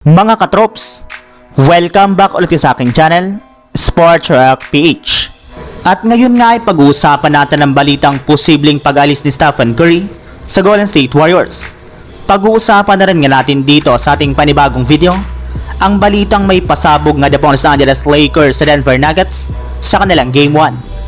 Mga katrops, welcome back ulit sa aking channel, Sports Rock PH. At ngayon nga ay pag-uusapan natin ang balitang posibleng pag-alis ni Stephen Curry sa Golden State Warriors. Pag-uusapan na rin nga natin dito sa ating panibagong video, ang balitang may pasabog nga po Los Angeles Lakers sa Denver Nuggets sa kanilang Game 1.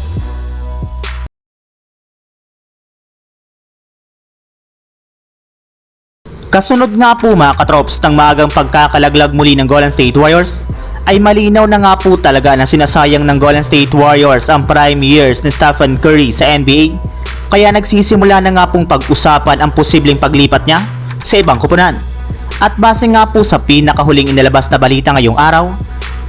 Kasunod nga po mga katrops ng maagang pagkakalaglag muli ng Golden State Warriors, ay malinaw na nga po talaga na sinasayang ng Golden State Warriors ang prime years ni Stephen Curry sa NBA, kaya nagsisimula na nga pong pag-usapan ang posibleng paglipat niya sa ibang kupunan. At base nga po sa pinakahuling inilabas na balita ngayong araw,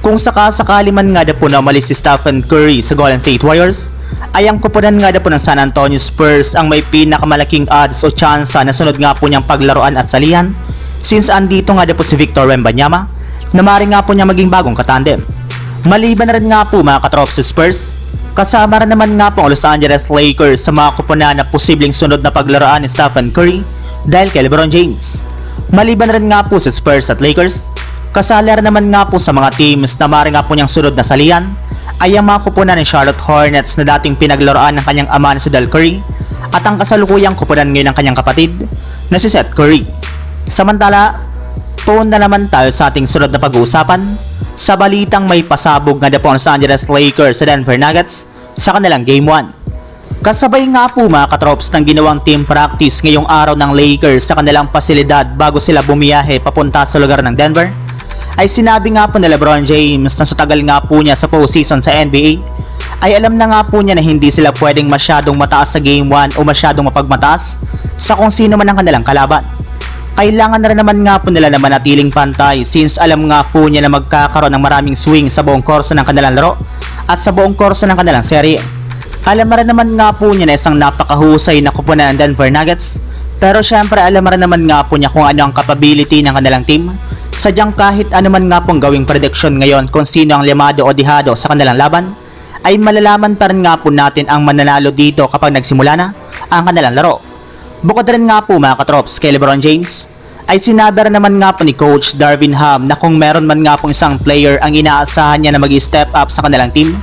kung sakasakali man nga na po na umalis si Stephen Curry sa Golden State Warriors, ay ang kupunan nga na po ng San Antonio Spurs ang may pinakamalaking odds o tsansa na sunod nga po niyang paglaruan at salihan since andito nga na po si Victor Wembanyama na maaaring nga po niya maging bagong katandem. Maliban na rin nga po mga katrops sa Spurs, kasama rin naman nga po ang Los Angeles Lakers sa mga kupunan na posibleng sunod na paglaruan ni Stephen Curry dahil kay LeBron James. Maliban rin nga po sa Spurs at Lakers, kasali rin naman nga po sa mga teams na maaaring nga po niyang sunod na salihan ay ang mga kupunan ng Charlotte Hornets na dating pinaglaruan ng kanyang ama na si Del Curry at ang kasalukuyang kupunan ngayon ng kanyang kapatid na si Seth Curry. Samantala, tuon na naman tayo sa ating sunod na pag-uusapan sa balitang may pasabog nga na po ang Los Angeles Lakers sa Denver Nuggets sa kanilang Game 1. Kasabay nga po mga katrops ng ginawang team practice ngayong araw ng Lakers sa kanilang pasilidad bago sila bumiyahe papunta sa lugar ng Denver ay sinabi nga po ni Lebron James na sa tagal nga po niya sa postseason sa NBA ay alam na nga po niya na hindi sila pwedeng masyadong mataas sa game 1 o masyadong mapagmataas sa kung sino man ang kanilang kalaban. Kailangan na rin naman nga po nila na manatiling pantay since alam nga po niya na magkakaroon ng maraming swing sa buong korso ng kanilang laro at sa buong korso ng kanilang serye. Alam rin naman nga po niya na isang napakahusay na kupunan ng Denver Nuggets pero syempre alam rin naman nga po niya kung ano ang capability ng kanilang team. Sadyang kahit ano man nga pong gawing prediction ngayon kung sino ang limado o dihado sa kanilang laban, ay malalaman pa rin nga po natin ang mananalo dito kapag nagsimula na ang kanilang laro. Bukod rin nga po mga katrops kay Lebron James, ay sinabi rin naman nga po ni Coach Darvin Ham na kung meron man nga pong isang player ang inaasahan niya na mag-step up sa kanilang team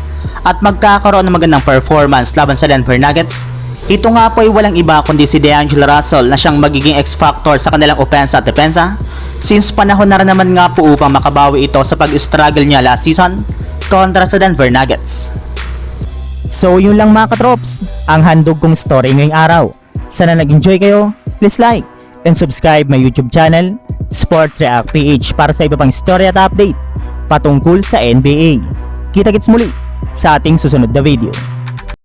at magkakaroon ng magandang performance laban sa Denver Nuggets, ito nga po ay walang iba kundi si D'Angelo Russell na siyang magiging X-factor sa kanilang opensa at depensa since panahon na rin naman nga po upang makabawi ito sa pag-struggle niya last season kontra sa Denver Nuggets. So yun lang mga katrops, ang handog kong story ngayong araw. Sana nag-enjoy kayo, please like and subscribe my YouTube channel, Sports React PH para sa iba pang story at update patungkol sa NBA. Kita-kits muli sa ating susunod na video.